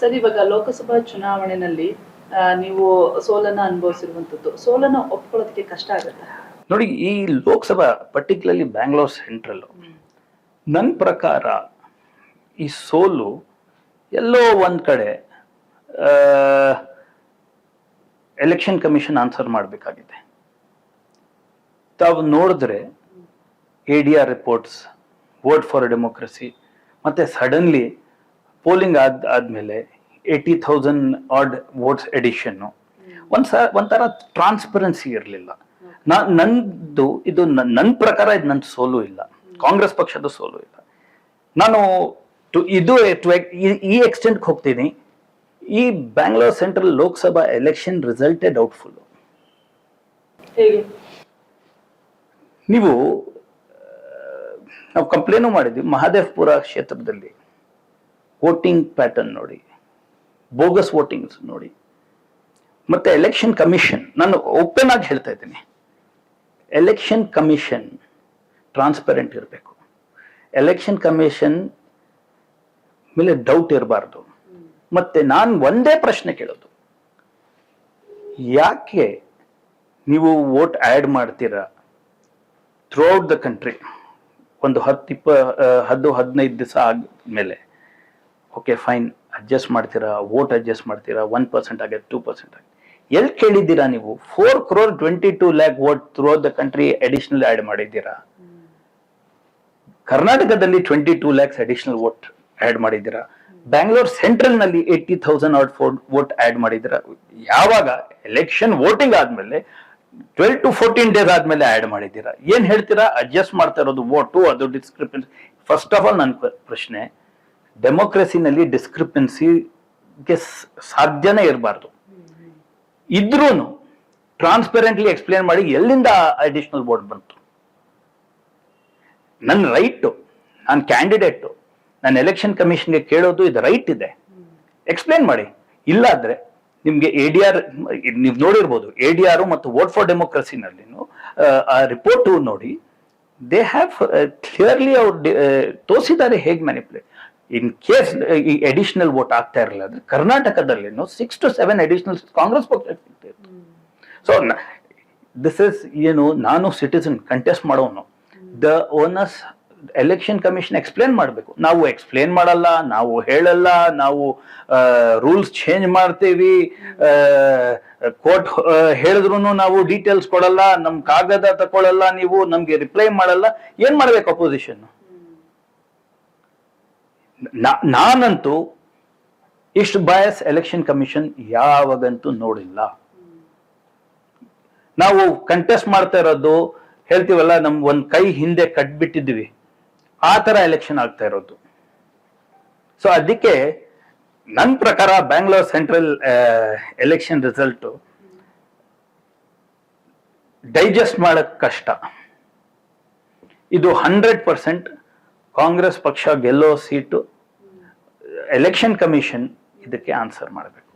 Sir ಇವಾಗ ಲೋಕಸಭಾ ಚುನಾವಣೆಯಲ್ಲಿ ನೀವು ಸೋಲನ್ನ ಅನುಭವಿಸಿರುವಂತದ್ದು ಸೋಲನ್ನ ಒಪ್ಕೊಳ್ಳೋದಕ್ಕೆ ಕಷ್ಟ ಆಗುತ್ತೆ. ನೋಡಿ ಈ ಲೋಕಸಭಾ ಪರ್ಟಿಕ್ಯುಲರ್ಲಿ ಬ್ಯಾಂಗ್ಳೂರ್ ಸೆಂಟ್ರಲ್ ನನ್ನ ಪ್ರಕಾರ ಈ ಸೋಲು ಎಲ್ಲೋ ಒಂದ್ ಕಡೆ ಎಲೆಕ್ಷನ್ ಕಮಿಷನ್ ಆನ್ಸರ್ ಮಾಡಬೇಕಾಗಿದೆ. ತಾವು ನೋಡಿದ್ರೆ A D R reports vote for democracy ಮತ್ತು ಸಡನ್ಲಿ ಪೋಲಿಂಗ್ ಆದ ಆದ್ಮೇಲೆ eighty thousand add votes addition ಒಂದು ಸ ಒಂಥರ ಟ್ರಾನ್ಸ್ಪರೆನ್ಸಿ ಇರಲಿಲ್ಲ. ನಾ ನಂದು ಇದು ನನ್ನ ನನ್ ಪ್ರಕಾರ ಇದು ನನ್ನ ಸೋಲು ಇಲ್ಲ. ಕಾಂಗ್ರೆಸ್ ಪಕ್ಷದ ಸೋಲು ಇಲ್ಲ. ನಾನು ಟು ಇದು ಈ- ಎಕ್ಸ್ಟೆಂಟ್ಗೆ ಎಕ್ಸ್ಟೆಂಟ್ ಹೋಗ್ತೀನಿ. ಈ ಬ್ಯಾಂಗ್ಳೂರ್ ಸೆಂಟ್ರಲ್ ಲೋಕಸಭಾ ಎಲೆಕ್ಷನ್ ರಿಸಲ್ಟೇ ಡೌಟ್ಫುಲ್ ನೀವು ನಾವು ಕಂಪ್ಲೇನು ಮಾಡಿದ್ವಿ ಮಹಾದೇವ್ಪುರ ಕ್ಷೇತ್ರದಲ್ಲಿ. ವೋಟಿಂಗ್ ಪ್ಯಾಟರ್ನ್ ನೋಡಿ ಬೋಗಸ್ ವೋಟಿಂಗ್ಸ್ ನೋಡಿ. ಮತ್ತೆ ಎಲೆಕ್ಷನ್ ಕಮಿಷನ್ ನಾನು ಓಪನ್ ಆಗಿ ಹೇಳ್ತಾ ಇದ್ದೀನಿ. ಎಲೆಕ್ಷನ್ ಕಮಿಷನ್ ಟ್ರಾನ್ಸ್ಪರೆಂಟ್ ಇರಬೇಕು. ಎಲೆಕ್ಷನ್ ಕಮಿಷನ್ ಮೇಲೆ ಡೌಟ್ ಇರಬಾರ್ದು. ಮತ್ತೆ ನಾನು ಒಂದೇ ಪ್ರಶ್ನೆ ಕೇಳೋದು. ಯಾಕೆ ನೀವು ವೋಟ್ ಆ್ಯಡ್ ಮಾಡ್ತೀರಾ? ಥ್ರೂಔಟ್ ದ ಕಂಟ್ರಿ ಒಂದು ಹತ್ತು ಇಪ್ಪ ಹದ್ದು ಹದಿನೈದು ದಿವಸ ಆದ್ಮೇಲೆ. ಓಕೆ ಫೈನ್ ಅಡ್ಜಸ್ಟ್ ಮಾಡ್ತೀರಾ? ವೋಟ್ ಅಡ್ಜಸ್ಟ್ ಮಾಡ್ತೀರಾ? ಒನ್ ಪರ್ಸೆಂಟ್ ಆಗಿದೆ ಟೂ ಪರ್ಸೆಂಟ್ ಆಗಿ ಎಲ್ಲಿ ಕೇಳಿದ್ದೀರಾ ನೀವು? Four crore twenty two lakh vote through the country additional add ಮಾಡಿದ್ದೀರಾ? ಕರ್ನಾಟಕದಲ್ಲಿ twenty two lakhs additional vote add ಮಾಡಿದ್ದೀರಾ? Bangalore ಸೆಂಟ್ರಲ್ನಲ್ಲಿ eighty thousand out four vote add ಮಾಡಿದ್ದೀರಾ? ಯಾವಾಗ? ಎಲೆಕ್ಷನ್ ವೋಟಿಂಗ್ ಆದಮೇಲೆ ಟ್ವೆಲ್ ಟು ಫೋರ್ಟೀನ್ ಡೇಸ್ ಆದಮೇಲೆ ಆ್ಯಡ್ ಮಾಡಿದ್ದೀರಾ? ಏನು ಹೇಳ್ತೀರಾ? ಅಡ್ಜಸ್ಟ್ ಮಾಡ್ತಾ ಇರೋದು ವೋಟು ಅದು ಡಿಸ್ಕ್ರಿಪ್ಷನ್ ಫಸ್ಟ್ ಆಫ್ ಆಲ್ ನನ್ನ ಪ್ರಶ್ನೆ ಡೆಮೋಕ್ರಸಿನಲ್ಲಿ ಡಿಸ್ಕ್ರಿಪೆನ್ಸಿಗೆ ಸಾಧ್ಯನೇ ಇರಬಾರ್ದು. ಇದ್ರೂ ಟ್ರಾನ್ಸ್ಪರೆಂಟ್ಲಿ ಎಕ್ಸ್ಪ್ಲೇನ್ ಮಾಡಿ ಎಲ್ಲಿಂದ ಅಡಿಷನಲ್ ವೋಟ್ ಬಂತು? ನನ್ನ ರೈಟ್ ನಾನು ಕ್ಯಾಂಡಿಡೇಟ್ ನಾನು ಎಲೆಕ್ಷನ್ ಕಮಿಷನ್ಗೆ ಕೇಳೋದು ಇದು ರೈಟ್ ಇದೆ. ಎಕ್ಸ್ಪ್ಲೇನ್ ಮಾಡಿ. ಇಲ್ಲಾದ್ರೆ ನಿಮ್ಗೆ ಎ ಡಿ ಆರ್ ನೀವು ನೋಡಿರ್ಬೋದು ಎ ಡಿ ಆರ್ ಮತ್ತು ವೋಟ್ ಫಾರ್ ಡೆಮೋಕ್ರಸಿನಲ್ಲಿ ಆ ರಿಪೋರ್ಟ್ ನೋಡಿ ದೇ ಹ್ಯಾವ್ ಕ್ಲಿಯರ್ಲಿ ಅವ್ರು ತೋರಿಸಿದ್ದಾರೆ ಹೇಗೆ ಮ್ಯಾನಿಪುಲೇಟ್ ಇನ್ ಕೇಸ್ ಈ ಅಡಿಷನಲ್ ವೋಟ್ ಆಗ್ತಾ ಇರಲಿಲ್ಲ ಅಂದ್ರೆ ಕರ್ನಾಟಕದಲ್ಲಿನೂ six to seven additional Congress ಪಕ್ಷ ಸೊ ದಿಸ್ ಇಸ್ ಏನು, ನಾನು ಸಿಟಿಸನ್ ಕಂಟೆಸ್ಟ್ ಮಾಡೋನು. The owners election commission explain ಮಾಡಬೇಕು. ನಾವು ಎಕ್ಸ್ಪ್ಲೇನ್ ಮಾಡಲ್ಲ, ನಾವು ಹೇಳಲ್ಲ, ನಾವು ರೂಲ್ಸ್ ಚೇಂಜ್ ಮಾಡ್ತೀವಿ ಕೋರ್ಟ್ ಹೇಳಿದ್ರು ನಾವು ಡೀಟೇಲ್ಸ್ ಕೊಡಲ್ಲ, ನಮ್ ಕಾಗದ ತಗೊಳ್ಳಲ್ಲ ನೀವು ನಮ್ಗೆ ರಿಪ್ಲೈ ಮಾಡಲ್ಲ, ಏನ್ ಮಾಡ್ಬೇಕು ಅಪೋಸಿಷನ್ ನಾನಂತೂ ಇಷ್ಟು ಬಯಸ್ ಎಲೆಕ್ಷನ್ ಕಮಿಷನ್ ಯಾವಾಗಂತೂ ನೋಡಿಲ್ಲ. ನಾವು ಕಂಟೆಸ್ಟ್ ಮಾಡ್ತಾ ಇರೋದು, ಹೇಳ್ತೀವಲ್ಲ, ನಮ್ ಒಂದ್ ಕೈ ಹಿಂದೆ ಕಟ್ಬಿಟ್ಟಿದ್ವಿ. ಆ ತರ ಎಲೆಕ್ಷನ್ ಆಗ್ತಾ ಇರೋದು. ಸೊ ಅದಕ್ಕೆ ನನ್ನ ಪ್ರಕಾರ Bangalore central election result digest ಮಾಡಕ್ ಕಷ್ಟ. ಇದು ಹಂಡ್ರೆಡ್ ಪರ್ಸೆಂಟ್ ಕಾಂಗ್ರೆಸ್ ಪಕ್ಷ ಗೆಲ್ಲೋ ಸೀಟು ಎಲೆಕ್ಷನ್ ಕಮಿಷನ್ ಇದಕ್ಕೆ ಆನ್ಸರ್ ಮಾಡಬೇಕು.